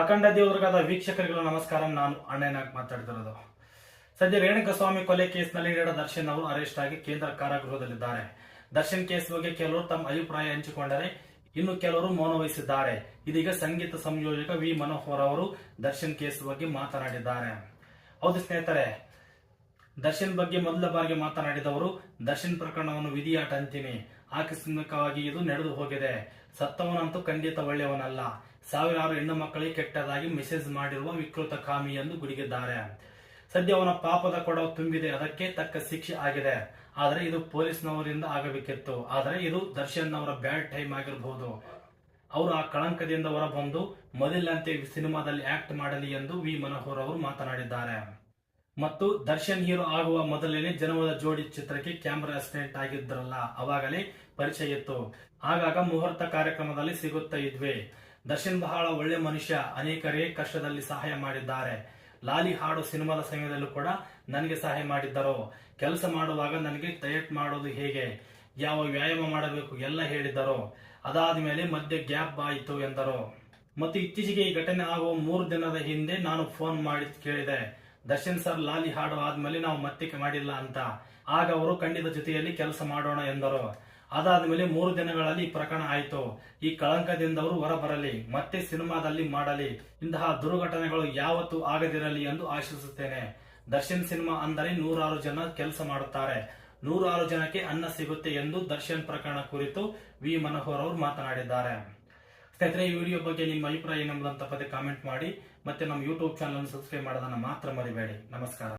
ಅಖಂಡ ದೇವದುರ್ಗದ ವೀಕ್ಷಕರಿಗಳ ನಮಸ್ಕಾರ. ನಾನು ಅಣ್ಣನಾಗ್ ಮಾತಾಡ್ತಿರೋದು. ಸದ್ಯ ರೇಣುಕಸ್ವಾಮಿ ಕೊಲೆ ಕೇಸ್ನಲ್ಲಿ ನೀಡ ದರ್ಶನ್ ಅವರು ಅರೆಸ್ಟ್ ಆಗಿ ಕೇಂದ್ರ ಕಾರಾಗೃಹದಲ್ಲಿದ್ದಾರೆ. ದರ್ಶನ್ ಕೇಸ್ ಬಗ್ಗೆ ಕೆಲವರು ತಮ್ಮ ಅಭಿಪ್ರಾಯ ಹಂಚಿಕೊಂಡರೆ ಇನ್ನು ಕೆಲವರು ಮೌನ ವಹಿಸಿದ್ದಾರೆ. ಇದೀಗ ಸಂಗೀತ ಸಂಯೋಜಕ ವಿ ಮನೋಹರ್ ಅವರು ದರ್ಶನ್ ಕೇಸ್ ಬಗ್ಗೆ ಮಾತನಾಡಿದ್ದಾರೆ. ಹೌದು ಸ್ನೇಹಿತರೆ, ದರ್ಶನ್ ಬಗ್ಗೆ ಮೊದಲ ಬಾರಿಗೆ ಮಾತನಾಡಿದವರು, ದರ್ಶನ್ ಪ್ರಕರಣವನ್ನು ವಿಧಿಯಾಟ ಅಂತೀನಿ. ಆಕಸ್ಮಿಕವಾಗಿ ಇದು ನಡೆದು ಹೋಗಿದೆ. ಸತ್ತವನಂತೂ ಖಂಡಿತ ಒಳ್ಳೆಯವನಲ್ಲ. ಸಾವಿರಾರು ಹೆಣ್ಣು ಮಕ್ಕಳಿಗೆ ಕೆಟ್ಟದಾಗಿ ಮೆಸೇಜ್ ಮಾಡಿರುವ ವಿಕೃತ ಕಾಮಿ ಎಂದು ಗುಡುಗಿದ್ದಾರೆ. ಸದ್ಯ ಅವನ ಪಾಪದ ಕೊಡವು ತುಂಬಿದೆ, ಅದಕ್ಕೆ ತಕ್ಕ ಶಿಕ್ಷೆ ಆಗಿದೆ. ಆದರೆ ಇದು ಪೊಲೀಸ್ನವರಿಂದ ಆಗಬೇಕಿತ್ತು. ಆದರೆ ಇದು ದರ್ಶನ್ ಅವರ ಬ್ಯಾಡ್ ಟೈಮ್ ಆಗಿರಬಹುದು ಅವರು ಆ ಕಳಂಕದಿಂದ ಹೊರಬಂದು ಮೊದಲಂತೆ ಸಿನಿಮಾದಲ್ಲಿ ಆಕ್ಟ್ ಮಾಡಲಿ ಎಂದು ವಿ. ಮನೋಹರ್ ಅವರು ಮಾತನಾಡಿದ್ದಾರೆ. ಮತ್ತು ದರ್ಶನ್ ಹೀರೋ ಆಗುವ ಮೊದಲನೇ ಜನವದ ಜೋಡಿ ಚಿತ್ರಕ್ಕೆ ಕ್ಯಾಮೆರಾ ಅಸಿಸ್ಟೆಂಟ್ ಆಗಿದ್ರಲ್ಲ, ಅವಾಗಲೇ ಪರಿಚಯ ಇತ್ತು. ಆಗಾಗ ಮುಹೂರ್ತ ಕಾರ್ಯಕ್ರಮದಲ್ಲಿ ಸಿಗುತ್ತಾ ಇದ್ವಿ. ದರ್ಶನ್ ಬಹಳ ಒಳ್ಳೆ ಮನುಷ್ಯ, ಅನೇಕರೇ ಕಷ್ಟದಲ್ಲಿ ಸಹಾಯ ಮಾಡಿದ್ದಾರೆ. ಲಾಲಿ ಹಾಡು ಸಿನಿಮಾದ ಸಮಯದಲ್ಲೂ ಕೂಡ ನನಗೆ ಸಹಾಯ ಮಾಡಿದ್ದರು. ಕೆಲಸ ಮಾಡುವಾಗ ನನಗೆ ಡಯಟ್ ಮಾಡೋದು ಹೇಗೆ? ಯಾವ ವ್ಯಾಯಾಮ ಮಾಡಬೇಕು ಎಲ್ಲ ಹೇಳಿದ್ದರು. ಅದಾದ ಮೇಲೆ ಮಧ್ಯೆ ಗ್ಯಾಪ್ ಆಯಿತು ಎಂದರು. ಮತ್ತು ಇತ್ತೀಚೆಗೆ ಈ ಘಟನೆ ಆಗುವ ಮೂರು ದಿನದ ಹಿಂದೆ ನಾನು ಫೋನ್ ಮಾಡಿ ಕೇಳಿದೆ. ದರ್ಶನ್ ಸರ್, ಲಾಲಿ ಹಾಡು ಆದ್ಮೇಲೆ ನಾವು ಮತ್ತೆ ಮಾಡಿಲ್ಲ ಅಂತ. ಆಗ ಅವರು ಖಂಡಿತ ಜೊತೆಯಲ್ಲಿ ಕೆಲಸ ಮಾಡೋಣ ಎಂದರು. ಅದಾದ್ಮೇಲೆ ಮೂರು ದಿನಗಳಲ್ಲಿ ಈ ಪ್ರಕರಣ ಆಯಿತು. ಈ ಕಳಂಕದಿಂದ ಅವರು ಹೊರಬರಲಿ, ಮತ್ತೆ ಸಿನಿಮಾದಲ್ಲಿ ಮಾಡಲಿ. ಇಂತಹ ದುರ್ಘಟನೆಗಳು ಯಾವತ್ತೂ ಆಗದಿರಲಿ ಎಂದು ಆಶಿಸುತ್ತೇನೆ. ದರ್ಶನ್ ಸಿನಿಮಾ ಅಂದರೆ ನೂರಾರು ಜನ ಕೆಲಸ ಮಾಡುತ್ತಾರೆ. ನೂರಾರು ಜನಕ್ಕೆ ಅನ್ನ ಸಿಗುತ್ತೆ ಎಂದು ದರ್ಶನ್ ಪ್ರಕರಣ ಕುರಿತು ವಿ. ಮನೋಹರ್ ಅವರು ಮಾತನಾಡಿದ್ದಾರೆ. ಸ್ನೇಹಿತರೆ, ಈ ವಿಡಿಯೋ ಬಗ್ಗೆ ನಿಮ್ಮ ಅಭಿಪ್ರಾಯ ಏನೆಂಬುದಂತ ತಪ್ಪದೆ ಕಾಮೆಂಟ್ ಮಾಡಿ. ಮತ್ತೆ ನಮ್ಮ ಯೂಟ್ಯೂಬ್ ಚಾನಲ್ ಸಬ್ಸ್ಕ್ರೈಬ್ ಮಾಡೋದನ್ನ ಮಾತ್ರ ಮರಿಬೇಡಿ. ನಮಸ್ಕಾರ.